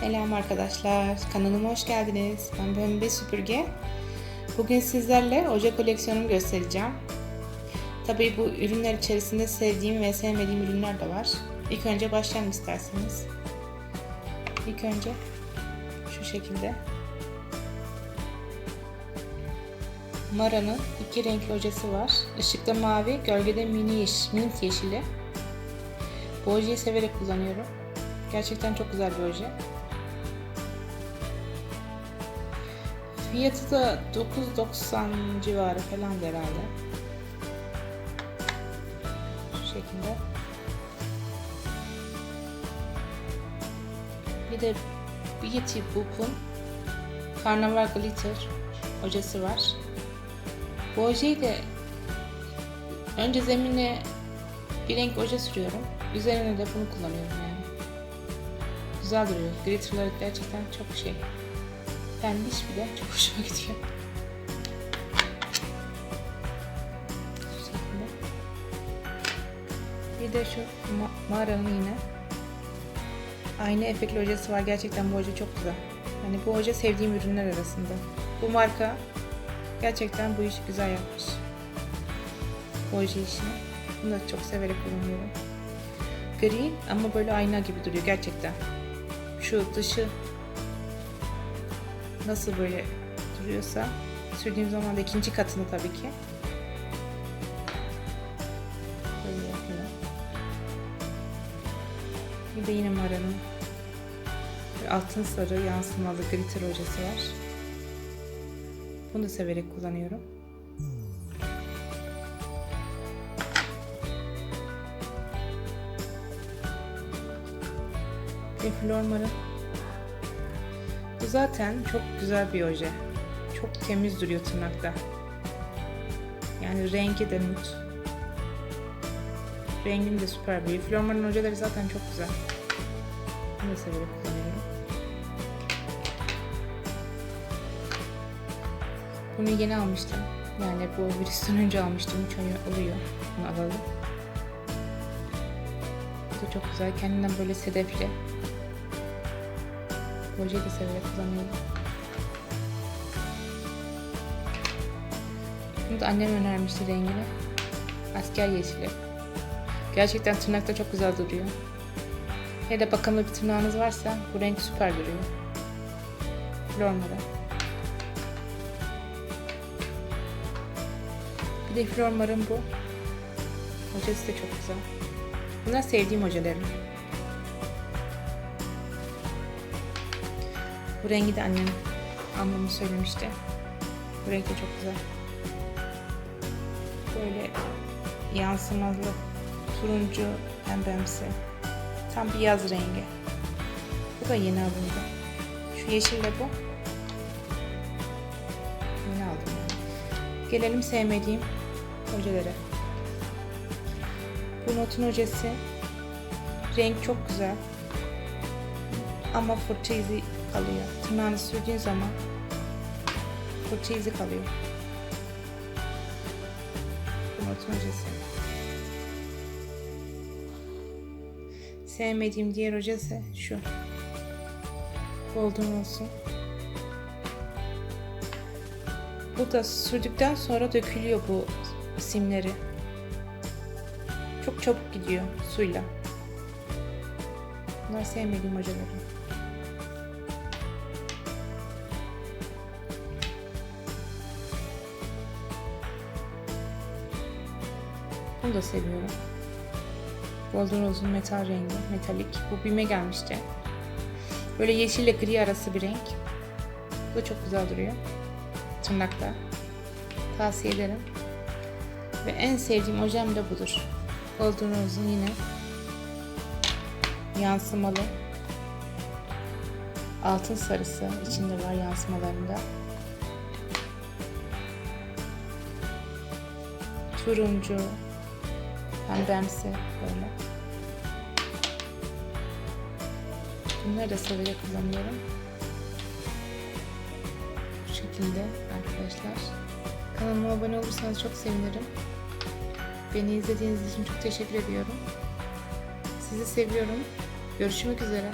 Selam arkadaşlar, kanalıma hoş geldiniz. Ben Pembe Süpürge. Bugün sizlerle oje koleksiyonumu göstereceğim. Tabii bu ürünler içerisinde sevdiğim ve sevmediğim ürünler de var. İlk önce başlayalım isterseniz. İlk önce şu şekilde. Mara'nın iki renkli ojesi var. Işıkta mavi, gölgede mini yeş mint yeşili. Bu ojeyi severek kullanıyorum. Gerçekten çok güzel bir oje. Fiyatı da 9.90 civarı falan herhalde. Şu şekilde. Bir de Beauty Book'un Carnaval Glitter ojesi var. Bu ojeyi de önce zemine bir renk oje sürüyorum. Üzerine de bunu kullanıyorum yani. Güzel duruyor. Glitterları gerçekten çok şey. Pembiş bir de çok hoşuma gidiyor. Şu şekilde. Bir de şu ma- mağaranın yine aynı efektli ojesi var. Gerçekten bu oje çok güzel. Yani bu oje sevdiğim ürünler arasında. Bu marka gerçekten bu işi güzel yapmış. Bu oje işini. Bunu da çok severek kullanıyorum. Gri ama böyle ayna gibi duruyor gerçekten. Şu dışı nasıl böyle duruyorsa sürdüğüm zaman da ikinci katını tabii ki. Böyle yapıyor. Bir de yine Mara'nın altın sarı yansımalı glitter ojesi var. Bunu da severek kullanıyorum. Ve Flormar'ın zaten çok güzel bir oje. Çok temiz duruyor tırnakta. Yani rengi de nut. Rengim de süper bir. Flormar'ın ojeleri zaten çok güzel. Bunu da severek kullanıyorum. Bunu yeni almıştım. Yani bu virüsten önce almıştım. 3 ay oluyor. Bunu alalım. Bu da çok güzel. Kendinden böyle sedefli. Ojeyi de severek kullanıyorum. Da annem önermişti rengini. Asker yeşili. Gerçekten tırnakta çok güzel duruyor. Da bakımlı bir tırnağınız varsa bu renk süper duruyor. Flormara. Bir de Flormar'ın bu. Hocası da çok güzel. Bunlar sevdiğim hocalerim. Bu rengi de annem almamı söylemişti. Bu renk de çok güzel. Böyle yansımalı turuncu pembemsi. Tam bir yaz rengi. Bu da yeni alındı. Şu yeşille bu. Yeni aldım. Gelelim sevmediğim hocalara. Bu notun hocası renk çok güzel. Ama fırça izi kalıyor. Tırnağını sürdüğün zaman fırça izi kalıyor. Notun hocası. Sevmediğim diğer hoca ise şu. Golden olsun. Bu da sürdükten sonra dökülüyor bu simleri. Çok çabuk gidiyor suyla. Bunlar sevmediğim hocalarım. Bunu da seviyorum. Golden Rose'un metal rengi, metalik. Bu bime gelmişti. Böyle yeşille gri arası bir renk. Bu da çok güzel duruyor. Tırnakta. Tavsiye ederim. Ve en sevdiğim ojem de budur. Golden Rose'un yine yansımalı altın sarısı içinde var yansımalarında. Turuncu, pembemsi böyle. Bunları da severek kullanıyorum. Bu şekilde arkadaşlar. Kanalıma abone olursanız çok sevinirim. Beni izlediğiniz için çok teşekkür ediyorum. Sizi seviyorum. Görüşmek üzere.